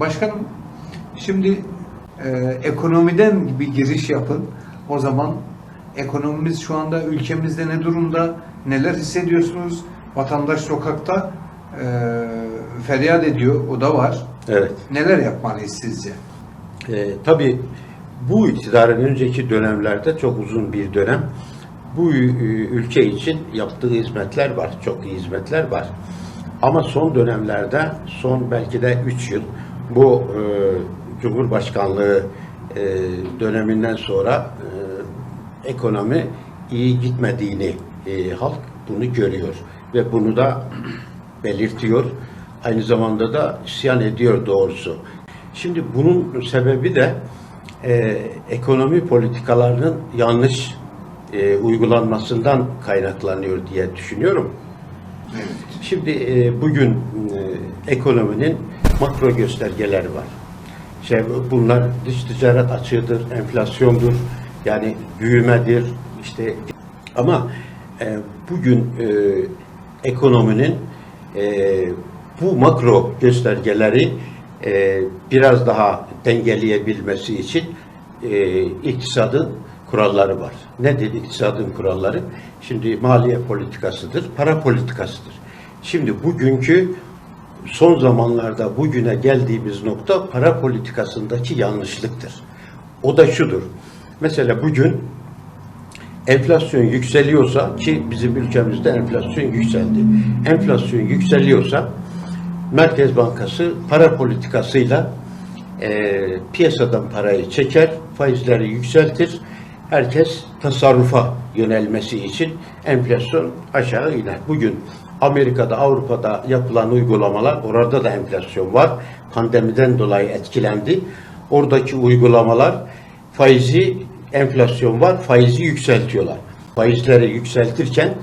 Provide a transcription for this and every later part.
Başkanım, şimdi e, ekonomiden bir giriş yapın. O zaman ekonomimiz şu anda ülkemizde ne durumda? Neler hissediyorsunuz? Vatandaş sokakta e, feryat ediyor, o da var. Evet. Neler yapmalıyız sizce? Ee, tabii bu iktidarın önceki dönemlerde çok uzun bir dönem bu ü- ülke için yaptığı hizmetler var. Çok iyi hizmetler var. Ama son dönemlerde, son belki de 3 yıl bu e, Cumhurbaşkanlığı e, döneminden sonra e, ekonomi iyi gitmediğini e, halk bunu görüyor ve bunu da belirtiyor. Aynı zamanda da isyan ediyor doğrusu. Şimdi bunun sebebi de e, ekonomi politikalarının yanlış e, uygulanmasından kaynaklanıyor diye düşünüyorum. Evet. Şimdi e, bugün e, ekonominin makro göstergeleri var. Şey, bunlar dış ticaret açığıdır, enflasyondur, yani büyümedir, işte ama e, bugün e, ekonominin e, bu makro göstergeleri e, biraz daha dengeleyebilmesi için e, iktisadın kuralları var. Nedir iktisadın kuralları? Şimdi maliye politikasıdır, para politikasıdır. Şimdi bugünkü son zamanlarda bugüne geldiğimiz nokta para politikasındaki yanlışlıktır. O da şudur. Mesela bugün enflasyon yükseliyorsa ki bizim ülkemizde enflasyon yükseldi. Enflasyon yükseliyorsa Merkez Bankası para politikasıyla e, piyasadan parayı çeker, faizleri yükseltir. Herkes tasarrufa yönelmesi için enflasyon aşağı iner. Bugün Amerika'da, Avrupa'da yapılan uygulamalar, orada da enflasyon var. Pandemiden dolayı etkilendi. Oradaki uygulamalar faizi, enflasyon var, faizi yükseltiyorlar. Faizleri yükseltirken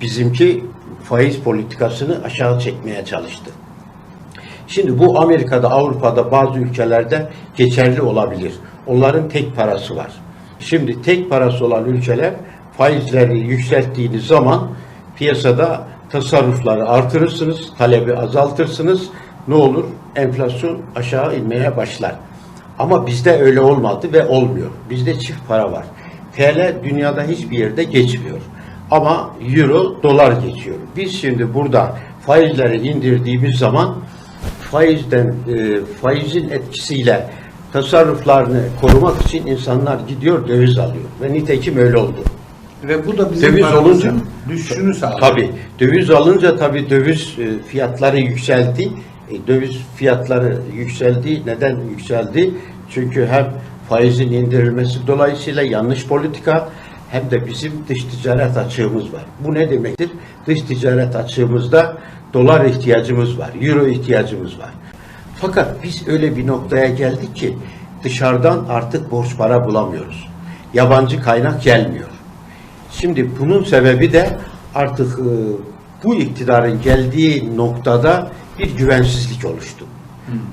bizimki faiz politikasını aşağı çekmeye çalıştı. Şimdi bu Amerika'da, Avrupa'da bazı ülkelerde geçerli olabilir. Onların tek parası var. Şimdi tek parası olan ülkeler faizleri yükselttiğiniz zaman piyasada tasarrufları artırırsınız, talebi azaltırsınız. Ne olur? Enflasyon aşağı inmeye başlar. Ama bizde öyle olmadı ve olmuyor. Bizde çift para var. TL dünyada hiçbir yerde geçmiyor. Ama euro, dolar geçiyor. Biz şimdi burada faizleri indirdiğimiz zaman faizden e, faizin etkisiyle tasarruflarını korumak için insanlar gidiyor döviz alıyor ve nitekim öyle oldu. Ve bu da bizim Döviz olunca- düşüşünü sağlıyor. Tabii döviz alınca tabii döviz e, fiyatları yükseldi. E, döviz fiyatları yükseldi. Neden yükseldi? Çünkü hem faizin indirilmesi dolayısıyla yanlış politika hem de bizim dış ticaret açığımız var. Bu ne demektir? Dış ticaret açığımızda dolar ihtiyacımız var, euro ihtiyacımız var. Fakat biz öyle bir noktaya geldik ki dışarıdan artık borç para bulamıyoruz. Yabancı kaynak gelmiyor. Şimdi bunun sebebi de artık e, bu iktidarın geldiği noktada bir güvensizlik oluştu.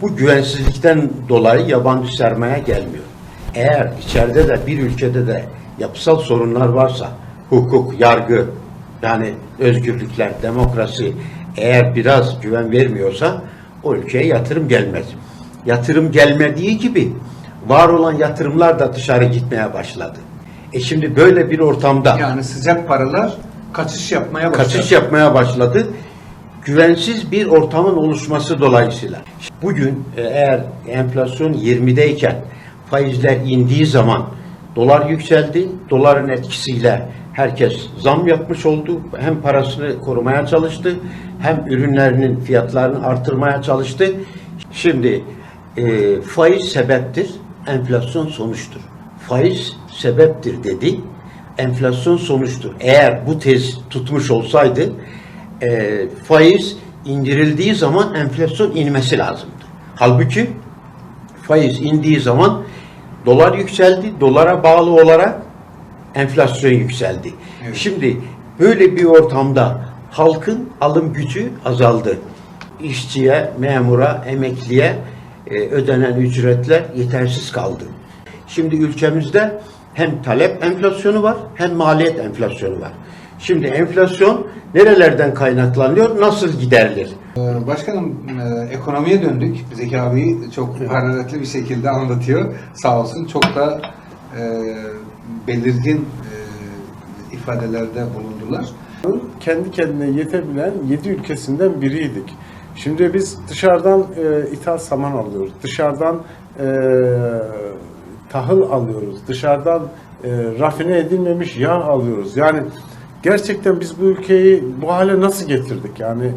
Bu güvensizlikten dolayı yabancı sermaye gelmiyor. Eğer içeride de bir ülkede de yapısal sorunlar varsa, hukuk, yargı, yani özgürlükler, demokrasi eğer biraz güven vermiyorsa o ülkeye yatırım gelmez. Yatırım gelmediği gibi var olan yatırımlar da dışarı gitmeye başladı. E şimdi böyle bir ortamda Yani sıcak paralar kaçış yapmaya başladı. kaçış yapmaya başladı. Güvensiz bir ortamın oluşması dolayısıyla. Bugün e, eğer enflasyon 20'deyken faizler indiği zaman dolar yükseldi. Doların etkisiyle herkes zam yapmış oldu. Hem parasını korumaya çalıştı hem ürünlerinin fiyatlarını artırmaya çalıştı. Şimdi e, faiz sebeptir, enflasyon sonuçtur. Faiz sebeptir dedi, enflasyon sonuçtur. Eğer bu tez tutmuş olsaydı e, faiz indirildiği zaman enflasyon inmesi lazımdı. Halbuki faiz indiği zaman dolar yükseldi, dolara bağlı olarak enflasyon yükseldi. Evet. Şimdi böyle bir ortamda halkın alım gücü azaldı. İşçiye, memura, emekliye e, ödenen ücretler yetersiz kaldı. Şimdi ülkemizde hem talep enflasyonu var hem maliyet enflasyonu var. Şimdi enflasyon nerelerden kaynaklanıyor, nasıl giderilir? Ee, Başkanım e, ekonomiye döndük. Zeki abi çok hararetli bir şekilde anlatıyor. Sağ olsun çok da e, belirgin e, ifadelerde bulundular. kendi kendine yetebilen 7 ülkesinden biriydik. Şimdi biz dışarıdan e, ithal saman alıyoruz, dışarıdan e, tahıl alıyoruz, dışarıdan e, rafine edilmemiş yağ alıyoruz. Yani gerçekten biz bu ülkeyi bu hale nasıl getirdik? Yani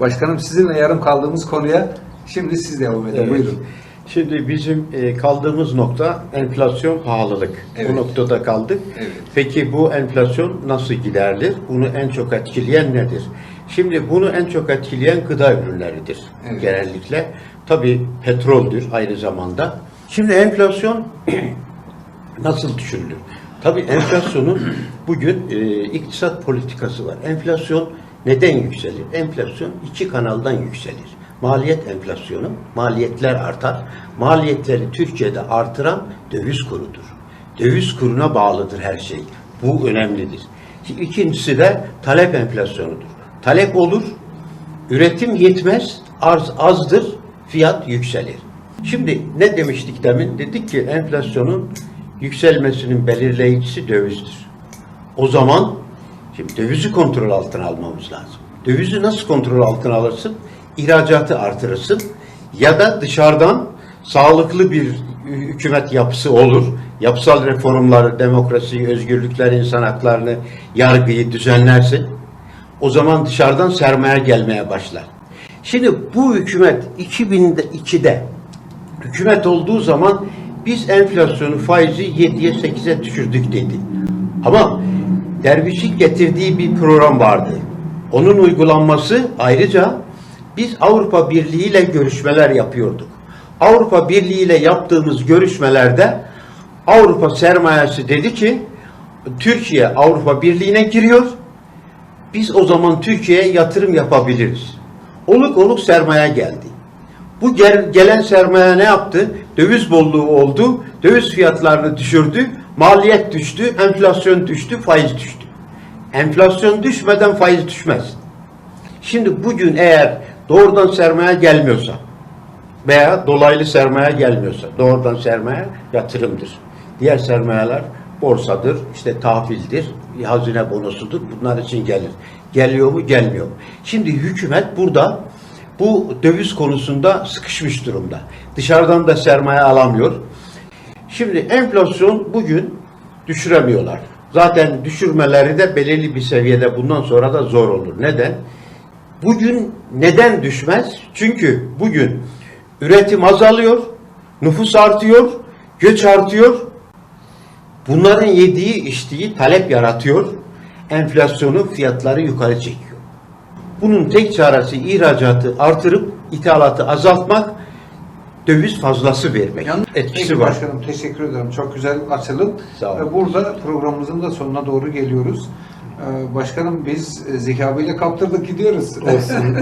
Başkanım sizinle yarım kaldığımız konuya şimdi siz devam edin. Evet. Buyurun. Şimdi bizim e, kaldığımız nokta enflasyon, pahalılık. Evet. Bu noktada kaldık. Evet. Peki bu enflasyon nasıl giderilir? Bunu en çok etkileyen nedir? Şimdi bunu en çok etkileyen gıda ürünleridir Evet. genellikle. Tabii petroldür aynı zamanda. Şimdi enflasyon nasıl düşürülür? Tabii enflasyonun bugün e, iktisat politikası var. Enflasyon neden yükselir? Enflasyon iki kanaldan yükselir. Maliyet enflasyonu, maliyetler artar. Maliyetleri Türkiye'de artıran döviz kurudur. Döviz kuruna bağlıdır her şey. Bu önemlidir. İkincisi de talep enflasyonudur. Talep olur, üretim yetmez, arz azdır, fiyat yükselir. Şimdi ne demiştik demin? Dedik ki enflasyonun yükselmesinin belirleyicisi dövizdir. O zaman şimdi dövizi kontrol altına almamız lazım. Dövizi nasıl kontrol altına alırsın? İhracatı artırırsın ya da dışarıdan sağlıklı bir hükümet yapısı olur. Yapısal reformları, demokrasiyi, özgürlükleri, insan haklarını, yargıyı düzenlersin. O zaman dışarıdan sermaye gelmeye başlar. Şimdi bu hükümet 2002'de hükümet olduğu zaman biz enflasyonu faizi 7'ye 8'e düşürdük dedi. Ama Derviş'in getirdiği bir program vardı. Onun uygulanması ayrıca biz Avrupa Birliği ile görüşmeler yapıyorduk. Avrupa Birliği ile yaptığımız görüşmelerde Avrupa sermayesi dedi ki Türkiye Avrupa Birliği'ne giriyor. Biz o zaman Türkiye'ye yatırım yapabiliriz. Oluk oluk sermaye geldi. Bu gel- gelen sermaye ne yaptı? Döviz bolluğu oldu. Döviz fiyatlarını düşürdü. Maliyet düştü. Enflasyon düştü. Faiz düştü. Enflasyon düşmeden faiz düşmez. Şimdi bugün eğer doğrudan sermaye gelmiyorsa veya dolaylı sermaye gelmiyorsa doğrudan sermaye yatırımdır. Diğer sermayeler borsadır, işte tahvildir, hazine bonosudur. Bunlar için gelir. Geliyor mu, gelmiyor mu? Şimdi hükümet burada bu döviz konusunda sıkışmış durumda. Dışarıdan da sermaye alamıyor. Şimdi enflasyon bugün düşüremiyorlar. Zaten düşürmeleri de belirli bir seviyede bundan sonra da zor olur. Neden? Bugün neden düşmez? Çünkü bugün üretim azalıyor, nüfus artıyor, göç artıyor. Bunların yediği, içtiği talep yaratıyor. Enflasyonu, fiyatları yukarı çekiyor. Bunun tek çaresi ihracatı artırıp ithalatı azaltmak, döviz fazlası vermek. Yalnız- Etkisi Peki var. Başkanım teşekkür ederim. Çok güzel açılım. Ve Burada programımızın da sonuna doğru geliyoruz. Ee, Başkanım biz e, Zeki abiyle kaptırdık gidiyoruz. olsun.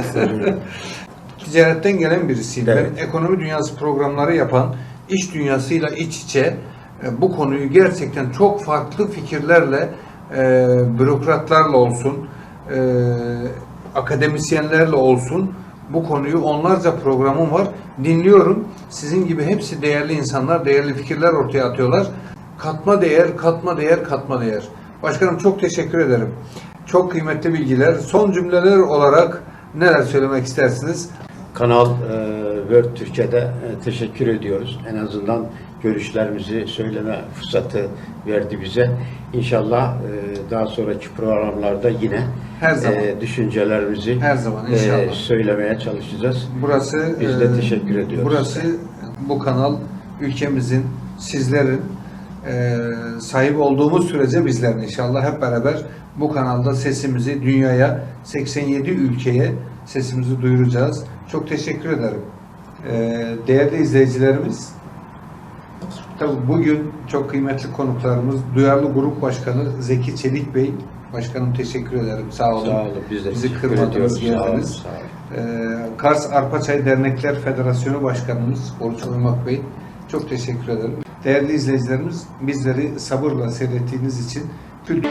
Ticaretten gelen birisiyim. Evet. Ben ekonomi dünyası programları yapan, iş dünyasıyla iç içe e, bu konuyu gerçekten çok farklı fikirlerle, e, bürokratlarla olsun, akademisyenlerle olsun bu konuyu onlarca programım var. Dinliyorum. Sizin gibi hepsi değerli insanlar, değerli fikirler ortaya atıyorlar. Katma değer, katma değer, katma değer. Başkanım çok teşekkür ederim. Çok kıymetli bilgiler. Son cümleler olarak neler söylemek istersiniz? Kanal e, World Türkiye'de e, teşekkür ediyoruz. En azından görüşlerimizi söyleme fırsatı verdi bize. İnşallah e, daha sonraki programlarda yine Her zaman. e, düşüncelerimizi Her zaman, inşallah. söylemeye çalışacağız. Burası Biz de teşekkür ediyoruz. Burası bu kanal ülkemizin, sizlerin sahip olduğumuz sürece bizlerin inşallah hep beraber bu kanalda sesimizi dünyaya 87 ülkeye sesimizi duyuracağız. Çok teşekkür ederim. E, değerli izleyicilerimiz Tabii bugün çok kıymetli konuklarımız Duyarlı Grup Başkanı Zeki Çelik Bey. Başkanım teşekkür ederim. Sağ olun. Sağ olun. Biz de Bizi kırmadınız, geldiniz. Ee, Kars Arpaçay Dernekler Federasyonu Başkanımız Oruç Uymak Bey. Çok teşekkür ederim. Değerli izleyicilerimiz bizleri sabırla seyrettiğiniz için kültür...